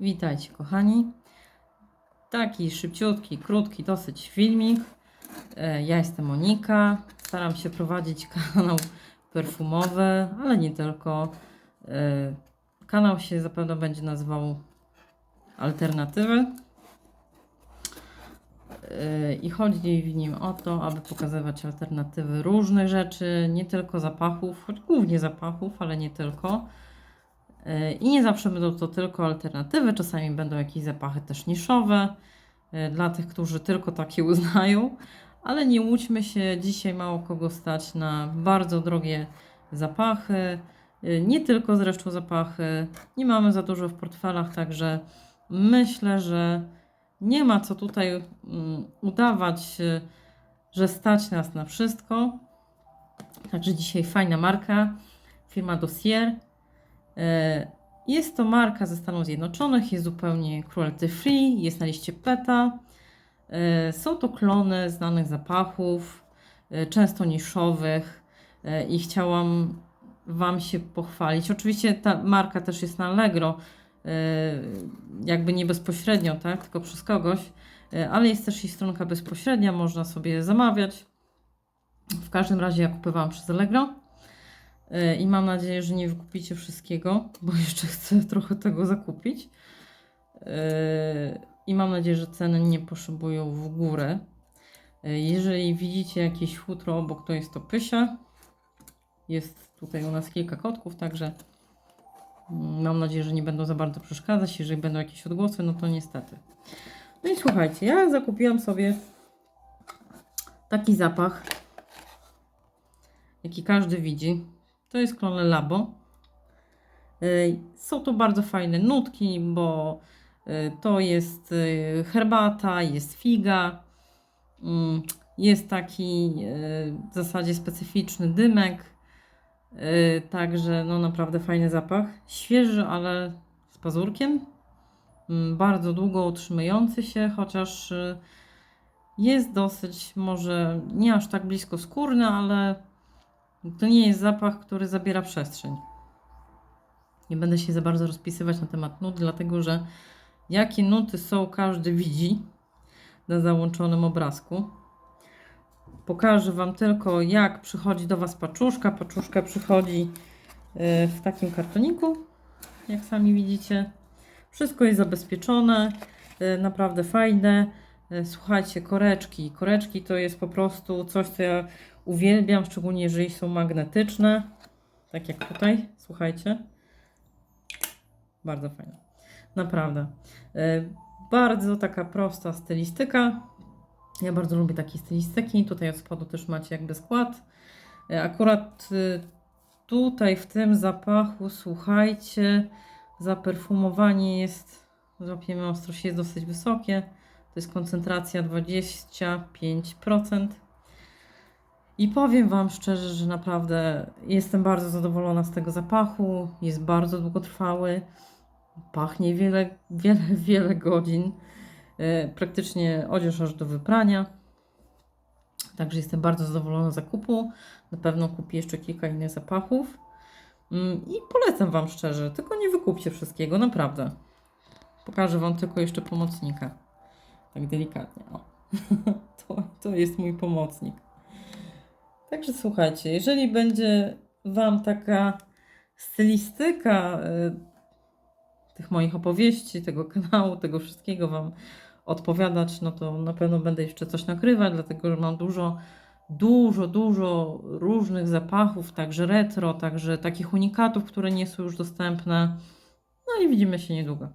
Witajcie kochani. Taki szybciutki, krótki dosyć filmik. E, Ja jestem Monika. Staram się prowadzić kanał perfumowy, ale nie tylko. E, Kanał się zapewne będzie nazywał Alternatywy. E, I chodzi w nim o to, aby pokazywać alternatywy różnych rzeczy, nie tylko zapachów, choć głównie zapachów, ale nie tylko. E, I nie zawsze będą to tylko alternatywy, czasami będą jakieś zapachy też niszowe e, dla tych, którzy tylko takie uznają, ale nie łudźmy się, dzisiaj mało kogo stać na bardzo drogie zapachy, e, nie tylko zresztą zapachy, nie mamy za dużo w portfelach, także myślę, że nie ma co tutaj mm, udawać, że stać nas na wszystko. Także dzisiaj fajna marka, firma Dossier. E, Jest to marka ze Stanów Zjednoczonych, jest zupełnie cruelty free, jest na liście PETA. E, Są to klony znanych zapachów, e, często niszowych i chciałam Wam się pochwalić. Oczywiście ta marka też jest na Allegro, jakby nie bezpośrednio, tak, tylko przez kogoś, ale jest też i stronka bezpośrednia, można sobie zamawiać. W każdym razie ja kupowałam przez Allegro. E, I mam nadzieję, że nie wykupicie wszystkiego, bo jeszcze chcę trochę tego zakupić. E, I mam nadzieję, że ceny nie poszybują w górę. E, Jeżeli widzicie jakieś futro obok, to jest to Pysia. Jest tutaj u nas kilka kotków, także mm, mam nadzieję, że nie będą za bardzo przeszkadzać. Jeżeli będą jakieś odgłosy, no to niestety. No i słuchajcie, ja zakupiłam sobie taki zapach, jaki każdy widzi. To jest klon Le Labo. Y, Są to bardzo fajne nutki, bo y, to jest y, herbata, jest figa, mm, jest taki w zasadzie specyficzny dymek. Także no naprawdę fajny zapach. Świeży, ale z pazurkiem. Mm, Bardzo długo utrzymujący się, chociaż jest dosyć może nie aż tak blisko skórny, ale to nie jest zapach, który zabiera przestrzeń. Nie będę się za bardzo rozpisywać na temat nut, dlatego że jakie nuty są, każdy widzi na załączonym obrazku. Pokażę Wam tylko, jak przychodzi do Was paczuszka. Paczuszka przychodzi e, w takim kartoniku, jak sami widzicie. Wszystko jest zabezpieczone, e, naprawdę fajne. E, Słuchajcie, koreczki. Koreczki to jest po prostu coś, co ja uwielbiam, szczególnie jeżeli są magnetyczne. Tak jak tutaj, słuchajcie. Bardzo fajne. Naprawdę. E, Bardzo taka prosta stylistyka. Ja bardzo lubię takie stylistyki. Tutaj od spodu też macie jakby skład. E, Akurat y, tutaj w tym zapachu, słuchajcie, zaperfumowanie jest, złapiemy ostrość, jest dosyć wysokie. To jest koncentracja 25%. I powiem Wam szczerze, że naprawdę jestem bardzo zadowolona z tego zapachu. Jest bardzo długotrwały. Pachnie wiele, wiele, wiele godzin. E, Praktycznie odzież aż do wyprania. Także jestem bardzo zadowolona z zakupu. Na pewno kupię jeszcze kilka innych zapachów. Mm, I polecam Wam szczerze, tylko nie wykupcie wszystkiego, naprawdę. Pokażę Wam tylko jeszcze pomocnika. Tak delikatnie. O. To, to jest mój pomocnik. Także słuchajcie, jeżeli będzie Wam taka stylistyka y, tych moich opowieści, tego kanału, tego wszystkiego Wam odpowiadać, no to na pewno będę jeszcze coś nakrywać, dlatego że mam dużo, dużo, dużo różnych zapachów, także retro, także takich unikatów, które nie są już dostępne. No i widzimy się niedługo.